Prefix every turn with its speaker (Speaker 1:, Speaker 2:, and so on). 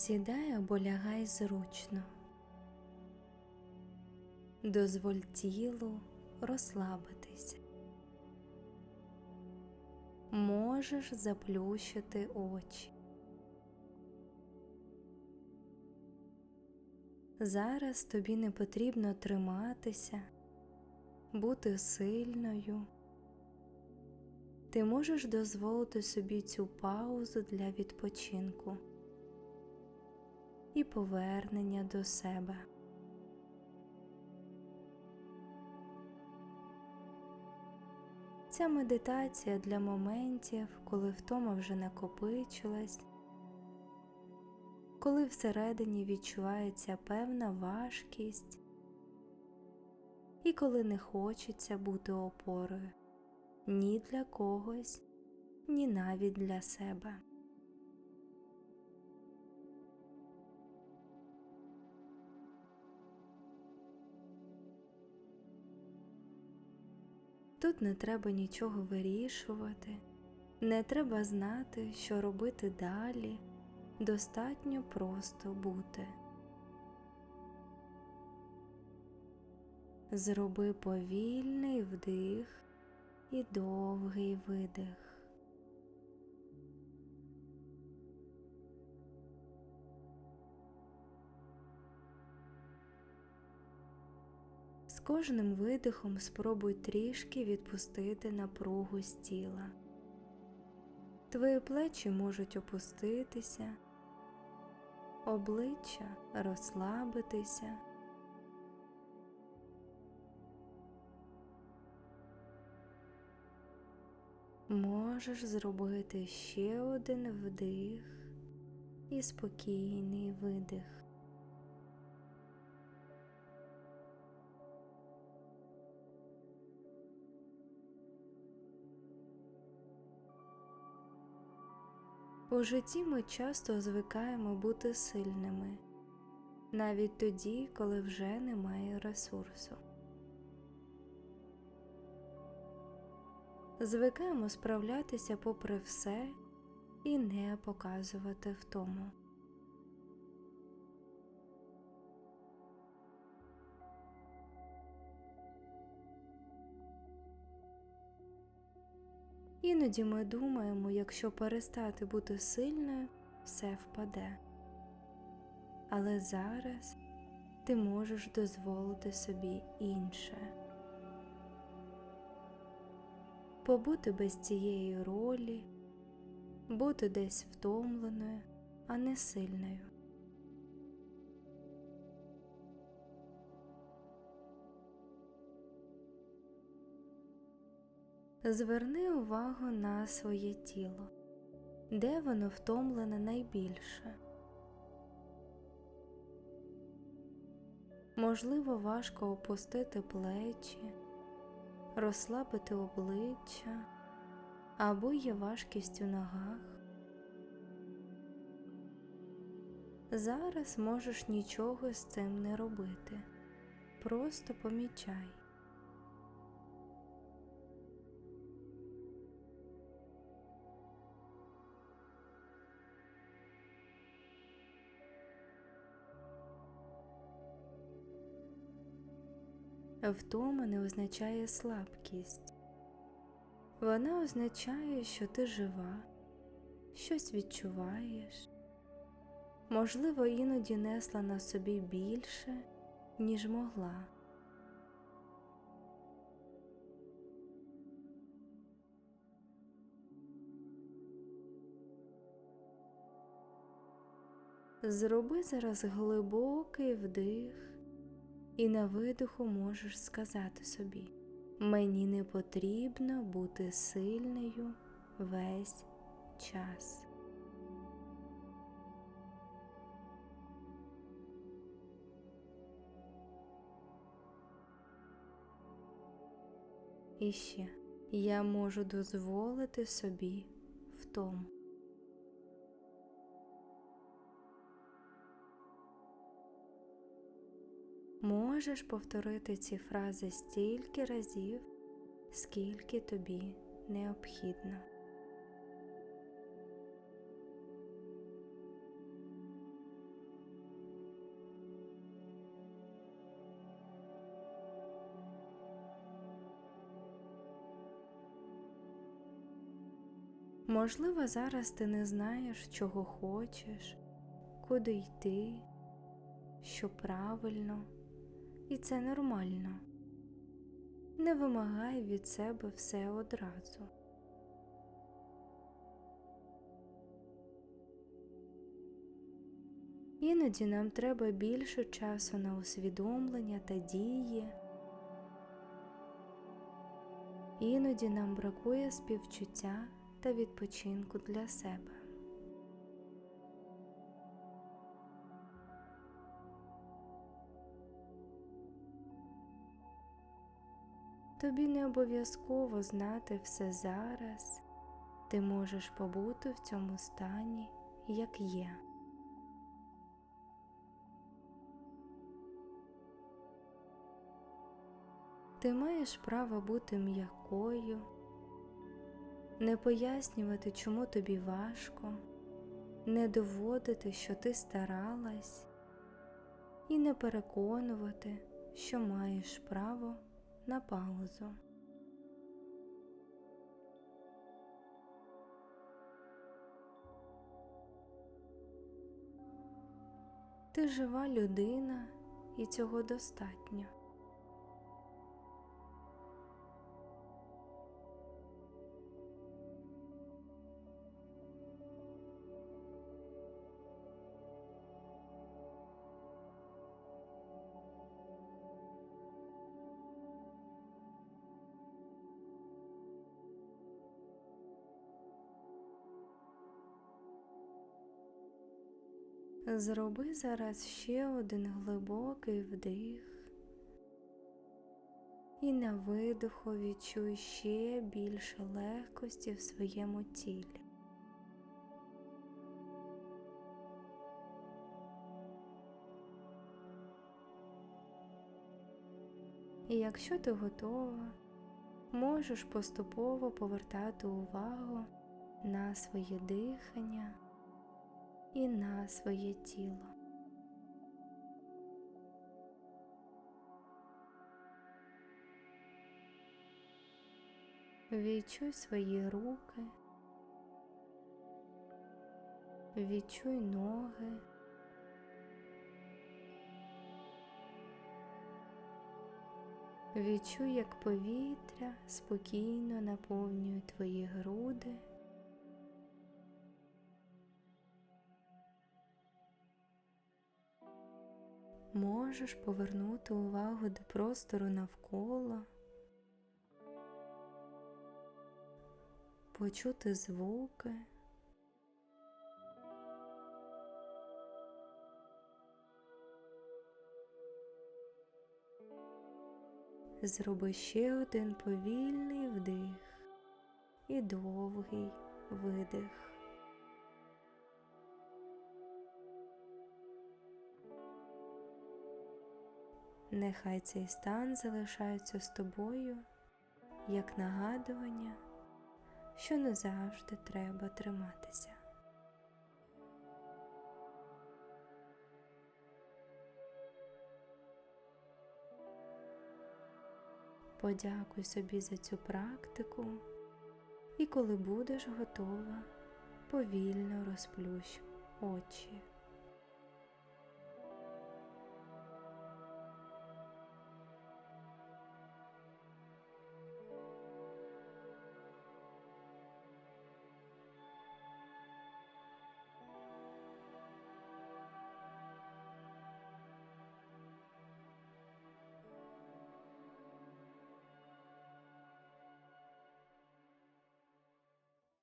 Speaker 1: Сідай або лягай зручно. Дозволь тілу розслабитися. Можеш заплющити очі. Зараз тобі не потрібно триматися, бути сильною. Ти можеш дозволити собі цю паузу для відпочинку і повернення до себе. Ця медитація для моментів, коли втома вже накопичилась, коли всередині відчувається певна важкість, і коли не хочеться бути опорою ні для когось, ні навіть для себе. Тут не треба нічого вирішувати, не треба знати, що робити далі, достатньо просто бути. Зроби повільний вдих і довгий видих. Кожним видихом спробуй трішки відпустити напругу з тіла. Твої плечі можуть опуститися, обличчя розслабитися. Можеш зробити ще один вдих і спокійний видих. У житті ми часто звикаємо бути сильними, навіть тоді, коли вже немає ресурсу. Звикаємо справлятися попри все і не показувати втому. Іноді ми думаємо, якщо перестати бути сильною, все впаде. Але зараз ти можеш дозволити собі інше. Побути без цієї ролі, бути десь втомленою, а не сильною. Зверни увагу на своє тіло, де воно втомлене найбільше. Можливо, важко опустити плечі, розслабити обличчя або є важкість у ногах. Зараз можеш нічого з цим не робити, просто помічай. Втома не означає слабкість. Вона означає, що ти жива, щось відчуваєш, можливо, іноді несла на собі більше, ніж могла. Зроби зараз глибокий вдих і на видиху можеш сказати собі мені не потрібно бути сильною весь час. І ще я можу дозволити собі втому. Можеш повторити ці фрази стільки разів, скільки тобі необхідно. Можливо, зараз ти не знаєш, чого хочеш, куди йти, що правильно і це нормально. Не вимагай від себе все одразу. Іноді нам треба більше часу на усвідомлення та дії. Іноді нам бракує співчуття та відпочинку для себе. Тобі не обов'язково знати все зараз, ти можеш побути в цьому стані, як є. Ти маєш право бути м'якою, не пояснювати, чому тобі важко, не доводити, що ти старалась, і не переконувати, що маєш право на паузу. Ти жива людина, і цього достатньо. Зроби зараз ще один глибокий вдих і на видиху відчуй ще більше легкості в своєму тілі. І якщо ти готова, можеш поступово повертати увагу на своє дихання і на своє тіло. Відчуй свої руки, відчуй ноги. Відчуй, як повітря спокійно наповнює твої груди. Можеш повернути увагу до простору навколо, почути звуки. Зроби ще один повільний вдих і довгий видих. Нехай цей стан залишається з тобою як нагадування, що не завжди треба триматися. Подякуй собі за цю практику, і коли будеш готова, повільно розплющ очі.